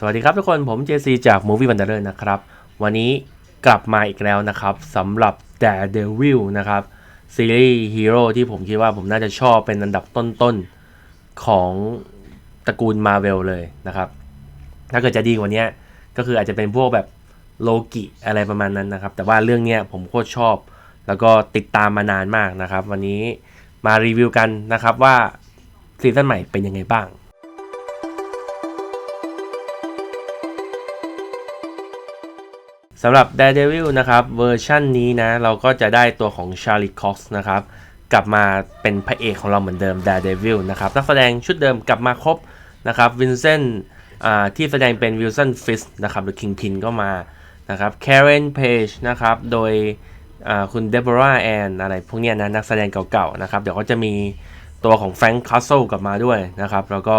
สวัสดีครับทุกคนผม JC จาก Movie Wanderer นะครับ วันนี้กลับมาอีกแล้วนะครับสำหรับ Daredevil นะครับ ซีรีส์ฮีโร่ที่ผมคิดว่าผมน่าจะชอบเป็นอันดับต้นๆ ของตระกูล Marvel เลยนะครับ ถ้าเกิดจะดีกว่านี้ก็คืออาจจะเป็นพวกแบบโลกิอะไรประมาณนั้นนะครับ แต่ว่าเรื่องนี้ผมโคตรชอบ แล้วก็ติดตามมานานมากนะครับ วันนี้มารีวิวกันนะครับว่าซีซั่นใหม่เป็นยังไงบ้าง สำหรับ Daredevil นะครับเวอร์ชันนี้นะ เราก็จะได้ตัวของ Charlie Cox นะครับ กลับมาเป็นพระเอกของเราเหมือนเดิม Daredevil นะครับนักแสดงชุดเดิมกลับมาครบนะครับวินเซนต์ที่แสดงเป็นวิลสันฟิสนะครับหรือ Kingpin ก็มานะครับ Karen Page นะครับโดยอ่าคุณ Deborah Ann อะไรพวกนี้นะนักแสดงเก่าๆนะครับเดี๋ยวก็จะมีตัวของ Frank Castle กลับมาด้วยนะครับแล้วก็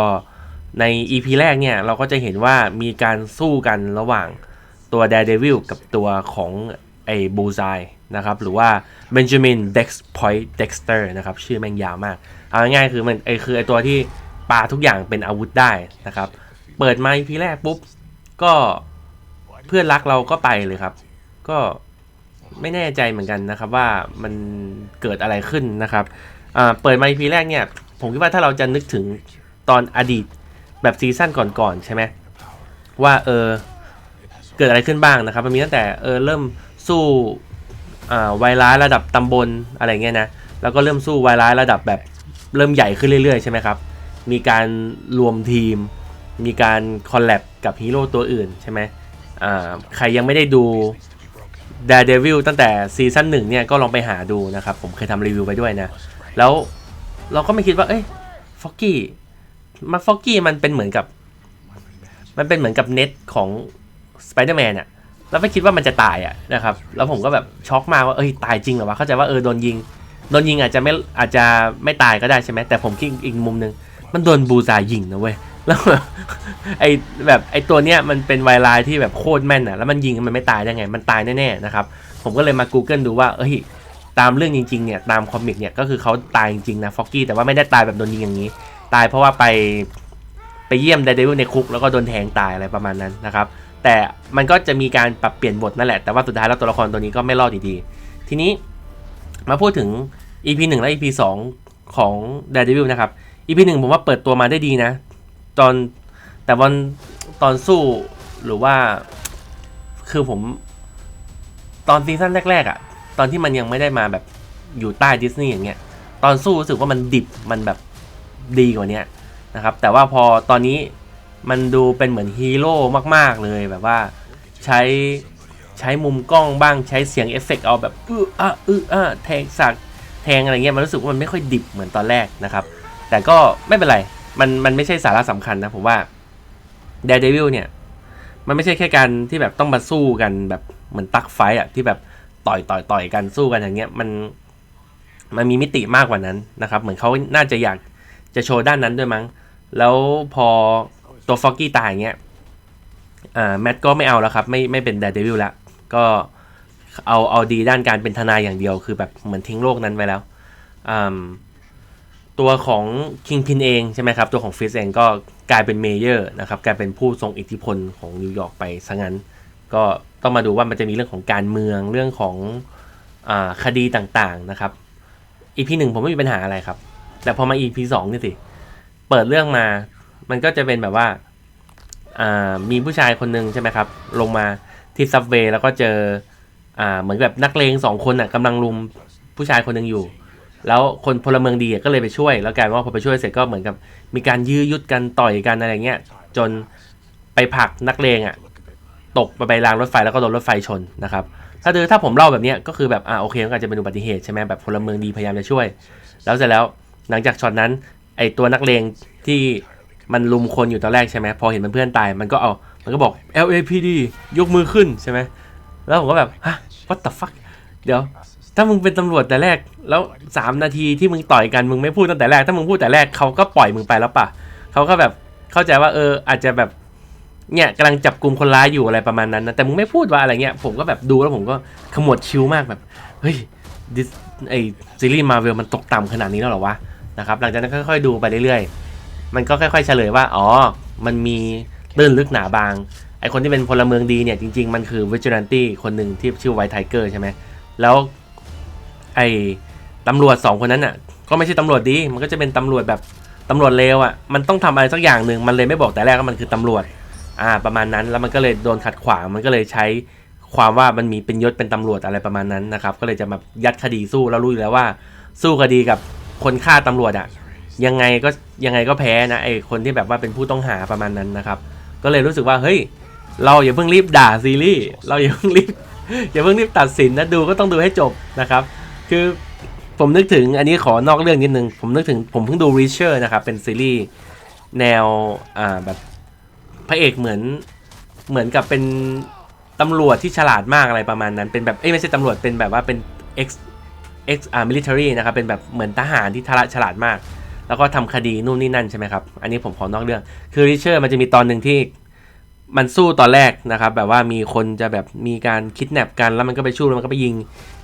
ใน EP แรกเนี่ยเราก็จะเห็นว่ามีการสู้กันระหว่าง ตัว Daredevil กับตัวของไอ้บูซายนะครับ หรือว่า Benjamin Dex Point Dexter นะครับ ชื่อแม่งยาวมาก เอาง่ายๆคือมันไอ้คือไอ้ตัวที่ปาทุกอย่างเป็นอาวุธได้นะครับ เปิดมาพีแรกปุ๊บ ก็เพื่อนรักเราก็ไปเลยครับ ก็ไม่แน่ใจเหมือนกันนะครับว่ามันเกิดอะไรขึ้นนะครับอ่าเปิดมาพีแรกเนี่ย ผมคิดว่าถ้าเราจะนึกถึงตอนอดีตแบบซีซั่นก่อนๆใช่ไหมว่าเออ เกิดอะไรขึ้นบ้างนะครับ มันมีตั้งแต่เออเริ่มสู้อ่าไวร้ายระดับตำบลอะไรเงี้ยนะ แล้วก็เริ่มสู้ไวร้ายระดับแบบเริ่มใหญ่ขึ้นเรื่อยๆใช่ไหมครับ มีการรวมทีม มีการคอลแลบกับฮีโร่ตัวอื่นใช่ไหมใครยังไม่ได้ดู Daredevil ตั้งแต่ซีซั่นหนึ่งเนี่ยก็ลองไปหาดูนะครับ ผมเคยทำรีวิวไปด้วยนะ แล้วเราก็ไม่คิดว่า เอ้ยฟอกกี้มาฟอกกี้มันเป็นเหมือนกับ มันเป็นเหมือนกับเน็ตของ สไปเดอร์แมนอะแล้วไม่คิดว่ามันจะตายอะนะครับ แล้วผมก็แบบช็อกมากว่าเอ้ยตายจริงเหรอวะเข้าใจว่าเออโดนยิงโดนยิงอาจจะไม่อาจจะไม่ตายก็ได้ใช่ไหมแต่ผมคิดอีกมุมหนึ่งมันโดนบูซายยิงนะเว้ยแล้วไอแบบไอตัวเนี้ยมันเป็นไวรัสที่แบบโคตรแม่นอะแล้วมันยิงมันไม่ตายได้ไง มันตายแน่ๆนะครับผมก็เลยมา Google ดูว่าเอ้ยตามเรื่องจริงๆเนี่ยตามคอมิกเนี่ยก็คือเขาตายจริงๆนะฟอกกี้แต่ว่าไม่ได้ตายแบบโดนยิงอย่างนี้ ตายเพราะว่าไปไปเยี่ยมเดเดวิลในคุกแล้วก็โดนแทงตายอะไรประมาณนั้นนะครับ แต่มันก็จะมีการปรับเปลี่ยนบทนั่นแหละ แต่ว่าสุดท้ายแล้วตัวละครตัวนี้ก็ไม่รอดดีๆ ทีนี้มาพูดถึง EP 1 และ EP 2 ของ Daredevil นะครับ EP 1 ผมว่าเปิดตัวมาได้ดีนะ ตอนแต่วันตอนสู้หรือว่าคือผมตอนซีซั่นแรกๆอะ่ะ ตอนที่มันยังไม่ได้มาแบบอยู่ใต้ดิสนีย์อย่างเงี้ย ตอนสู้รู้สึกว่ามันดิบมันแบบดีกว่านี้นะครับ แต่ว่าพอตอนนี้ มันดูเป็นเหมือนฮีโร่มากๆเลยแบบว่าใช้ใช้มุมกล้องบ้างใช้เสียงเอฟเฟกต์เอาแบบอื้ออะอื้ออะแทงสักแทงอะไรเงี้ยมันรู้สึกว่ามันไม่ค่อยดิบเหมือนตอนแรกนะครับ แต่ก็ไม่เป็นไร มันมันไม่ใช่สาระสำคัญนะผมว่า Daredevil เนี่ย มันไม่ใช่แค่การที่แบบต้องมาสู้กันแบบเหมือนตักไฟต์อะที่แบบต่อยต่อยต่อยกันสู้กันอย่างเงี้ยมันมันมีมิติมากกว่านั้นนะครับ เหมือนเขาน่าจะอยากจะโชว์ด้านนั้นด้วยมั้ง แล้วพอ ตัวฟอกกี้ตายอย่างเงี้ยอ่าแมทก็ไม่เอาแล้วครับ ไม่ไม่เป็น Daredevil แล้วก็เอาเอาดีด้านการเป็นทนายอย่างเดียว คือแบบเหมือนทิ้งโลกนั้นไปแล้วอ่าตัวของ Kingpin เองใช่ไหมครับ ตัวของฟิสเองก็กลายเป็นเมเยอร์นะครับกลายเป็นผู้ทรงอิทธิพลของนิวยอร์กไปซะงั้น ก็ต้องมาดูว่ามันจะมีเรื่องของการเมืองเรื่องของอคดีต่างๆนะครับ EP หนึ่งผมไม่มีปัญหาอะไรครับ แต่พอมา EP สองนี่สิ เปิดเรื่องมา มันก็จะเป็นแบบว่าอ่ามีผู้ชายคนหนึ่งใช่ไหมครับ ลงมาที่ซับเวย์แล้วก็เจออ่าเหมือนแบบนักเลงสองคนอะกำลังลุมผู้ชายคนหนึ่งอยู่ แล้วคนพลเมืองดีก็เลยไปช่วย แล้วกลายเป็นว่าพอไปช่วยเสร็จก็เหมือนกับมีการยื้อยุดกันต่อยกันอะไรเงี้ย จนไปผลักนักเลงอะตกไปไปรางรถไฟแล้วก็โดนรถไฟชนนะครับ ถ้าเธอถ้าผมเล่าแบบนี้ก็คือแบบอ่าโอเคก็อาจจะเป็นอุบัติเหตุใช่ไหมแบบพลเมืองดีพยายามจะช่วย แล้วเสร็จแล้วหลังจากช็อตนั้นไอตัวนักเลงที่ มันลุมคนอยู่ตอนแรกใช่ไหมพอเห็นมันเพื่อนตายมันก็เอามันก็บอก LAPD ยกมือขึ้นใช่ไหมแล้วผมก็แบบฮะ what the fuck เดี๋ยว ถ้ามึงเป็นตำรวจแต่แรก แล้วสามนาทีที่มึงต่อยกันมึงไม่พูดตั้งแต่แรก ถ้ามึงพูดแต่แรกเขาก็ปล่อยมึงไปแล้วป่ะเขาก็แบบเข้าใจว่าเอออาจจะแบบเนี่ยกำลังจับกลุ่มคนร้ายอยู่อะไรประมาณนั้นนะแต่มึงไม่พูดว่าอะไรเงี้ยผมก็แบบดูแล้วผมก็ขมวดคิ้วมากแบบเฮ้ยดิไอซีรีส์มาเวลมันตกต่ำขนาดนี้แล้วเหรอวะนะครับหลังจากนั้นค่อยๆดูไปเรื่อยๆ มันก็ค่อยๆเฉลยว่าอ๋อ มันมีตื้นลึกหนาบาง ไอคนที่เป็นพลเมืองดีเนี่ยจริง ๆ มันคือวิจิ l รนตี้คนหนึ่งที่ชื่อไวท์ไทเกอร์ใช่ไหมแล้วไอตำรวจสองคนนั้นอะ ก็ไม่ใช่ตำรวจดี มันก็จะเป็นตำรวจแบบตำรวจเลวอะ มันต้องทำอะไรสักอย่างหนึ่งมันเลยไม่บอกแต่แรกว่ามันคือตำรวจ อ่า ประมาณนั้น แล้วมันก็เลยโดนขัดขวาง มันก็เลยใช้ความว่ามันมีเป็นยศเป็นตำรวจอะไรประมาณนั้นนะครับ ก็เลยจะมายัดคดีสู้แล้วรู้อยู่แล้วว่า สู้คดีกับคนฆ่าตำรวจอะ ยังไงก็ยังไงก็แพ้นะไอคนที่แบบว่าเป็นผู้ต้องหาประมาณนั้นนะครับ ก็เลยรู้สึกว่าเฮ้ยเราอย่าเพิ่งรีบด่าซีรีส์เราอย่าเพิ่งรีบอย่าเพิ่งรีบตัดสินนะดูก็ต้องดูให้จบนะครับ คือผมนึกถึงอันนี้ขอนอกเรื่องนิดนึง ผมนึกถึงผมเพิ่งดู Reacher นะครับ เป็นซีรีส์แนวอ่าแบบพระเอกเหมือนเหมือนกับเป็นตำรวจที่ฉลาดมากอะไรประมาณนั้น เป็นแบบเอ้ไม่ใช่ตำรวจเป็นแบบว่าเป็น ex ex อ่า military นะครับเป็นแบบเหมือนทหารที่ทะฉลาดมาก แล้วก็ทำคดีนู่นนี่นั่นใช่ไหมครับ อันนี้ผมขอนอกเรื่อง คือ Reacher มันจะมีตอนหนึ่งที่มันสู้ตอนแรกนะครับ แบบว่ามีคนจะแบบมีการคิดแนบกันแล้วมันก็ไปชู้แล้วมันก็ไปยิง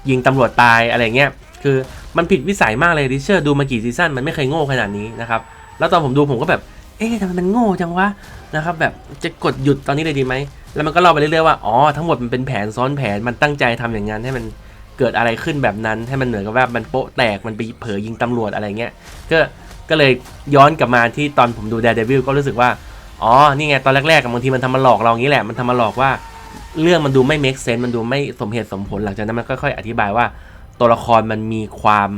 ยิงตำรวจตายอะไรเงี้ย คือมันผิดวิสัยมากเลยริเชอร์ดูมากี่ซีซั่นมันไม่เคยโง่ขนาดนี้นะครับ แล้วตอนผมดูผมก็แบบ เอ๊ะทำไมมันโง่จังวะนะครับแบบจะกดหยุดตอนนี้เลยดีไหม แล้วมันก็เล่าไปเรื่อยๆว่าอ๋อทั้งหมดมันเป็นแผนซ้อนแผนมันตั้งใจทำอย่างนั้นให้มันเกิดอะไรขึ้นแบบนั้นให้มันเหนือกับว่ามันโป๊ะแตกมันไปเผลอยิงตำรวจอะไรเงี้ยก็ ก็เลยย้อนกลับมาที่ตอนผมดู Daredevil ก็รู้สึกว่า อ๋อ นี่ไง ตอนแรกๆบางทีมันทำมาหลอกเราอย่างนี้แหละ มันทำมาหลอกว่า เรื่องมันดูไม่ make sense มันดูไม่สมเหตุสมผล หลังจากนั้นมันค่อยๆอธิบายว่า ตัวละครมันมีความ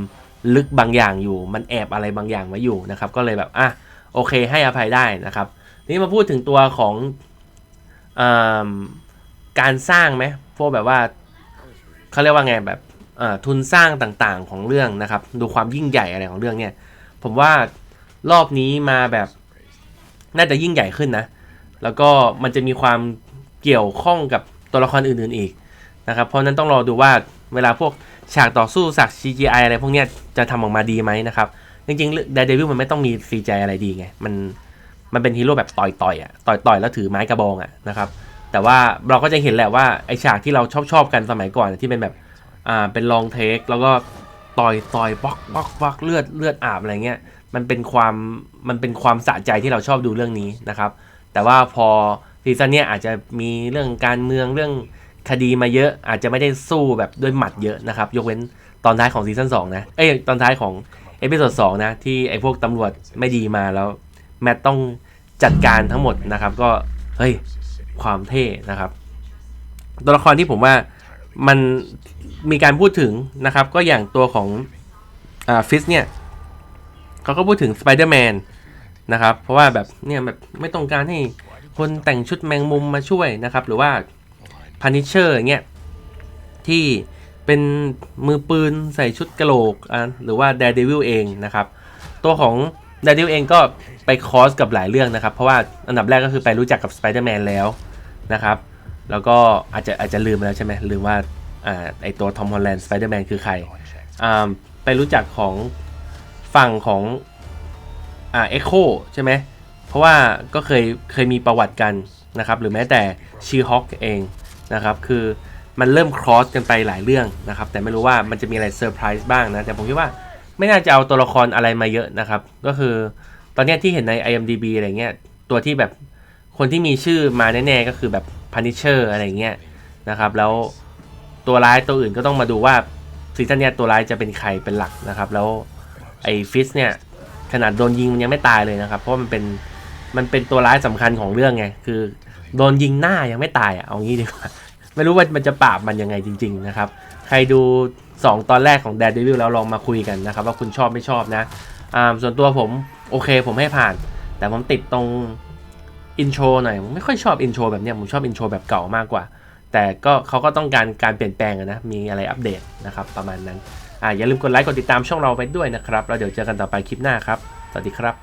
ลึกบางอย่างอยู่ มันแอบอะไรบางอย่างไว้อยู่นะครับ ก็เลยแบบ อะ โอเค ให้อภัยได้นะครับ นี่มาพูดถึงตัวของอการสร้างไหมพวกแบบว่าเขาเรียกว่าไงแบบทุนสร้างต่างๆของเรื่องนะครับ ดูความยิ่งใหญ่อะไรของเรื่องเนี่ย ผมว่ารอบนี้มาแบบน่าจะยิ่งใหญ่ขึ้นนะ แล้วก็มันจะมีความเกี่ยวข้องกับตัวละครอื่นๆอีกนะครับ เพราะนั้นต้องรอดูว่าเวลาพวกฉากต่อสู้ฉาก CGI อะไรพวกเนี้ยจะทำออกมาดีไหมนะครับ จริงๆ Daredevil มันไม่ต้องมี CGI อะไรดีไง มันมันเป็นฮีโร่แบบต่อยๆอะต่อยๆ แล้วถือไม้กระบองอะนะครับแต่ว่าเราก็จะเห็นแหละว่าไอฉากที่เราชอบๆกันสมัยก่อนที่เป็นแบบอ่าเป็นลองเทคแล้วก็ ต่อยต่อยบล็อกบล็อกบล็อกเลือดเลือดอาบอะไรเงี้ยมันเป็นความมันเป็นความสะใจที่เราชอบดูเรื่องนี้นะครับ แต่ว่าพอซีซั่นเนี้ยอาจจะมีเรื่องการเมืองเรื่องคดีมาเยอะอาจจะไม่ได้สู้แบบด้วยหมัดเยอะนะครับ ยกเว้นตอนท้ายของซีซั่น2นะเอ้ยตอนท้ายของเอพิโซด2นะที่ไอพวกตำรวจไม่ดีมาแล้ว แมตต้องจัดการทั้งหมดนะครับ ก็เฮ้ยความเท่นะครับ ตัวละครที่ผมว่ามัน มีการพูดถึงนะครับ ก็อย่างตัวของอ่าฟิสเนี่ยเขาก็พูดถึงสไปเดอร์แมนนะครับ เพราะว่าแบบเนี่ยแบบไม่ต้องการให้คนแต่งชุดแมงมุมมาช่วยนะครับ หรือว่าพันิเชอร์เงี้ยที่เป็นมือปืนใส่ชุดกระโหลกอะหรือว่า Daredevil เองนะครับ ตัวของ Daredevil เองก็ไปคอสกับหลายเรื่องนะครับ เพราะว่าอันดับแรกก็คือไปรู้จักกับ Spider-Man แล้วนะครับ แล้วก็อาจจะอาจจะลืมไปแล้วใช่ไหมลืมว่า อ่าไอตัวทอมฮอลแลนด์สไปเดอร์แมนคือใครอ่าไปรู้จักของฝั่งของอ่าเอ็กโคใช่ไหม เพราะว่าก็เคยเคยมีประวัติกันนะครับ หรือแม้แต่ชีฮอคเองนะครับ คือมันเริ่มครอสกันไปหลายเรื่องนะครับ แต่ไม่รู้ว่ามันจะมีอะไรเซอร์ไพรส์บ้างนะ แต่ผมคิดว่าไม่น่าจะเอาตัวละครอะไรมาเยอะนะครับ ก็คือตอนนี้ที่เห็นใน IMDB อะไรเงี้ย ตัวที่แบบคนที่มีชื่อมาแน่ๆก็คือแบบ Punisher อะไรเงี้ยนะครับ แล้ว ตัวร้ายตัวอื่นก็ต้องมาดูว่าซีซั่นเนี้ยตัวร้ายจะเป็นใครเป็นหลักนะครับ แล้วไอ้ฟิสเนี่ยขนาดโดนยิงมันยังไม่ตายเลยนะครับ เพราะมันเป็นมันเป็นตัวร้ายสำคัญของเรื่องไง คือโดนยิงหน้ายังไม่ตายอะเอางี้ดีกว่าไม่รู้ว่ามันจะปราบมันยังไงจริง ๆนะครับ ใครดู 2 ตอนแรกของ Daredevil แล้วลองมาคุยกันนะครับ ว่าคุณชอบไม่ชอบนะอ่าส่วนตัวผมโอเคผมให้ผ่าน แต่ผมติดตรงอินโทรหน่อยผมไม่ค่อยชอบอินโทรแบบเนี้ยผมชอบอินโทรแบบเก่ามากกว่า แต่ก็เขาก็ต้องการการเปลี่ยนแปลงนะมีอะไรอัปเดตนะครับประมาณนั้นอ่าอย่าลืมกดไลค์กดติดตามช่องเราไปด้วยนะครับแล้วเดี๋ยวเจอกันต่อไปคลิปหน้าครับ สวัสดีครับ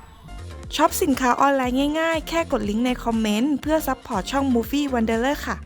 ช็อปสินค้าออนไลน์ง่ายๆ แค่กดลิงก์ในคอมเมนต์เพื่อซัพพอร์ตช่อง Movie Wanderer ค่ะ